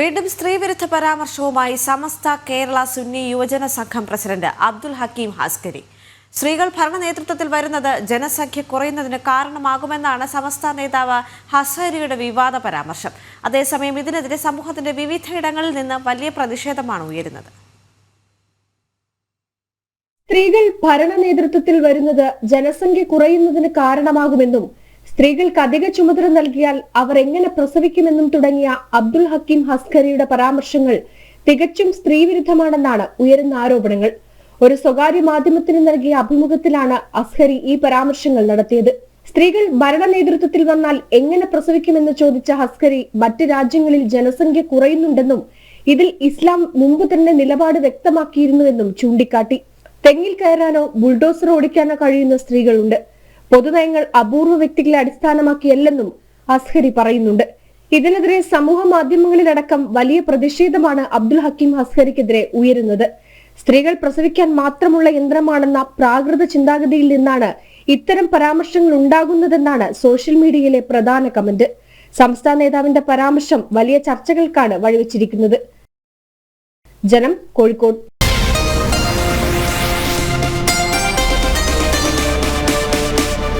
വീണ്ടും സ്ത്രീവിരുദ്ധ പരാമർശവുമായി സമസ്ത കേരള സുന്നി യുവജന സംഘം പ്രസിഡന്റ് അബ്ദുൽ ഹക്കീം ഹാസ്കരി. സ്ത്രീകൾ ഭരണ നേതൃത്വത്തിൽ വരുന്നത് ജനസംഖ്യ കുറയുന്നതിന് കാരണമാകുമെന്നാണ് സമസ്ത നേതാവ് ഹസരിയുടെ വിവാദ പരാമർശം. അതേസമയം ഇതിനെതിരെ സമൂഹത്തിന്റെ വിവിധയിടങ്ങളിൽ നിന്ന് വലിയ പ്രതിഷേധമാണ് ഉയരുന്നത്. സ്ത്രീകൾ ഭരണ നേതൃത്വത്തിൽ വരുന്നത് ജനസംഖ്യ കുറയുന്നതിന് കാരണമാകുമെന്നും സ്ത്രീകൾക്ക് അധിക ചുമതല നൽകിയാൽ അവർ എങ്ങനെ പ്രസവിക്കുമെന്നും തുടങ്ങിയ അബ്ദുൽ ഹക്കീം ഹസ്കരിയുടെ പരാമർശങ്ങൾ തികച്ചും സ്ത്രീവിരുദ്ധമാണെന്നാണ് ഉയരുന്ന ആരോപണങ്ങൾ. ഒരു സ്വകാര്യ മാധ്യമത്തിന് നൽകിയ അഭിമുഖത്തിലാണ് അസ്ഹരി ഈ പരാമർശങ്ങൾ നടത്തിയത്. സ്ത്രീകൾ ഭരണ നേതൃത്വത്തിൽ വന്നാൽ എങ്ങനെ പ്രസവിക്കുമെന്ന് ചോദിച്ച ഹസ്കരി മറ്റ് രാജ്യങ്ങളിൽ ജനസംഖ്യ കുറയുന്നുണ്ടെന്നും ഇതിൽ ഇസ്ലാം മുമ്പ് തന്നെ നിലപാട് വ്യക്തമാക്കിയിരുന്നുവെന്നും ചൂണ്ടിക്കാട്ടി. തെങ്ങിൽ കയറാനോ ബുൾഡോസർ ഓടിക്കാനോ കഴിയുന്ന സ്ത്രീകളുണ്ട്. പൊതുനയങ്ങൾ അപൂർവ വ്യക്തികളെ അടിസ്ഥാനമാക്കിയല്ലെന്നും അസ്ഹരി പറയുന്നുണ്ട്. ഇതിനെതിരെ സമൂഹ മാധ്യമങ്ങളിലടക്കം വലിയ പ്രതിഷേധമാണ് അബ്ദുൽ ഹക്കീം അസ്ഹരിക്കെതിരെ ഉയരുന്നത്. സ്ത്രീകൾ പ്രസവിക്കാൻ മാത്രമുള്ള യന്ത്രമാണെന്ന പ്രാകൃത ചിന്താഗതിയിൽ നിന്നാണ് ഇത്തരം പരാമർശങ്ങൾ ഉണ്ടാകുന്നതെന്നാണ് സോഷ്യൽ മീഡിയയിലെ പ്രധാന കമന്റ്. സംസ്ഥാന നേതാവിന്റെ പരാമർശം വലിയ ചർച്ചകൾക്കാണ് വഴിവെച്ചിരിക്കുന്നത്. ജനം കോഴിക്കോട്